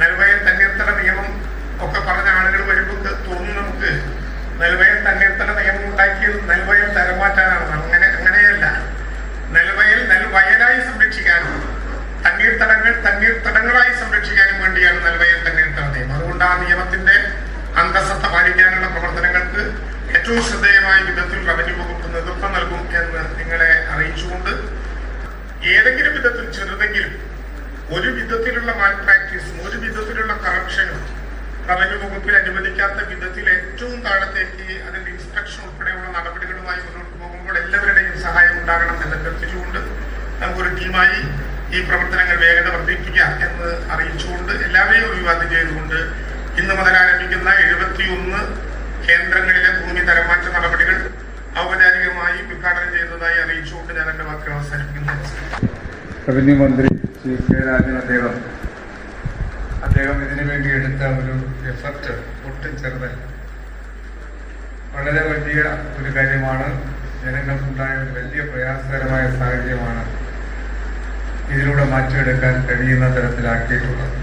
നെൽവയൽ തണ്ണീർത്തട നിയമം ഒക്കെ പറഞ്ഞ ആളുകൾ വരുമ്പോൾ തോന്നുന്നു നമുക്ക്. നെൽവയൽ തണ്ണീർത്തട നിയമം ഉണ്ടാക്കിയത് നെൽവയൽ തരമാറ്റാനാണ്. അങ്ങനെ അങ്ങനെയല്ല. നെൽവയൽ നെൽവയലായി സംരക്ഷിക്കാനും തണ്ണീർത്തടങ്ങൾ തണ്ണീർത്തടങ്ങളായി സംരക്ഷിക്കാനും വേണ്ടിയാണ് നെൽവയൽ തണ്ണീർത്തട നിയമം. അതുകൊണ്ട് ആ നിയമത്തിന്റെ അന്തസത്ത പാലിക്കാനുള്ള പ്രവർത്തനങ്ങൾക്ക് ഏറ്റവും ശ്രദ്ധേയമായ വിധത്തിൽ റവന്യൂ വകുപ്പ് നേതൃത്വം നൽകും എന്ന് നിങ്ങളെ അറിയിച്ചുകൊണ്ട് ഏതെങ്കിലും വിധത്തിൽ ചെറുതെങ്കിലും ഒരു വിധത്തിലുള്ള മാറ്റം നടപടികളുമായി മുന്നോട്ട് പോകുമ്പോൾ എല്ലാവരുടെയും സഹായം ഉണ്ടാകണം എന്ന് അഭ്യർത്ഥിച്ചുകൊണ്ട് നമുക്കൊരു ടീമായി ഈ പ്രവർത്തനങ്ങൾ വേഗത വർദ്ധിപ്പിക്കാം എന്ന് അറിയിച്ചുകൊണ്ട് എല്ലാവരെയും അഭിവാദ്യം ചെയ്തുകൊണ്ട് ഇന്ന് മുതൽ ആരംഭിക്കുന്ന എഴുപത്തിയൊന്ന് കേന്ദ്രങ്ങളിലെ ഭൂമി തരംമാറ്റ നടപടികൾ ഔപചാരികമായി ഉദ്ഘാടനം ചെയ്തതായി അറിയിച്ചുകൊണ്ട് ഞാൻ എന്റെ വാക്കുകൾ അവസാനിപ്പിക്കുന്നു. മന്ത്രി ശ്രീ രാജൻ അദ്ദേഹം. അദ്ദേഹം ഇതിനു വേണ്ടി എടുത്ത ഒരു എഫർട്ട് ഒട്ടും ചെറുതല്ല വളരെ വലിയ ഒരു കാര്യമാണ് ജനങ്ങൾക്കുണ്ടായ ഒരു വലിയ പ്രയാസകരമായ സാഹചര്യമാണ് ഇതിലൂടെ മാറ്റിയെടുക്കാൻ കഴിയുന്ന തരത്തിലാക്കിയിട്ടുള്ളത്.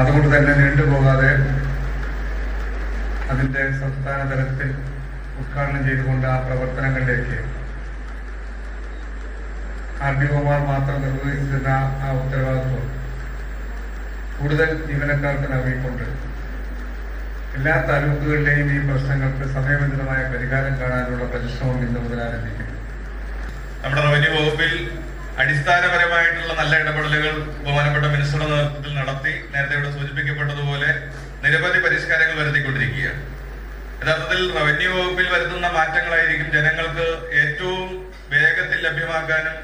അതുകൊണ്ട് തന്നെ നീണ്ടുപോകാതെ അതിന്റെ സംസ്ഥാന തലത്തിൽ ഉദ്ഘാടനം ചെയ്തുകൊണ്ട് ആ പ്രവർത്തനങ്ങളിലേക്ക് ആർ ഡി ഒമാർ മാത്രം നിർവഹിച്ചിരുന്ന ആ ഉത്തരവാദിത്വം കൂടുതൽ ജീവനക്കാർക്ക് നൽകിക്കൊണ്ട് എല്ലാ താലൂക്കുകളിലെയും ഈ പ്രശ്നങ്ങൾക്ക് സമയബന്ധിതമായ പരിഹാരം കാണാനുള്ള പരിശ്രമം ഇന്ന് മുതൽ ആരംഭിക്കും നമ്മുടെ റവന്യൂ വകുപ്പിൽ അടിസ്ഥാനപരമായിട്ടുള്ള നല്ല ഇടപെടലുകൾ ബഹുമാനപ്പെട്ട മിനിസ്റ്ററുടെ നേതൃത്വത്തിൽ നടത്തി നേരത്തെ ഇവിടെ സൂചിപ്പിക്കപ്പെട്ടതുപോലെ നിരവധി പരിഷ്കാരങ്ങൾ വരുത്തിക്കൊണ്ടിരിക്കുകയാണ്. യഥാർത്ഥത്തിൽ റവന്യൂ വകുപ്പിൽ വരുത്തുന്ന മാറ്റങ്ങളായിരിക്കും ജനങ്ങൾക്ക് ഏറ്റവും വേഗത്തിൽ ലഭ്യമാക്കാനും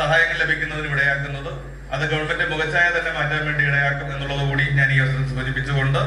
സഹായങ്ങൾ ലഭിക്കുന്നതിന് ഇടയാക്കുന്നത്. അത് ഗവൺമെന്റ് മുഖച്ഛായ തന്നെ മാറ്റാൻ വേണ്ടി ഇടയാക്കും എന്നുള്ളത് കൂടി ഞാൻ ഈ അവസരം സൂചിപ്പിച്ചുകൊണ്ട്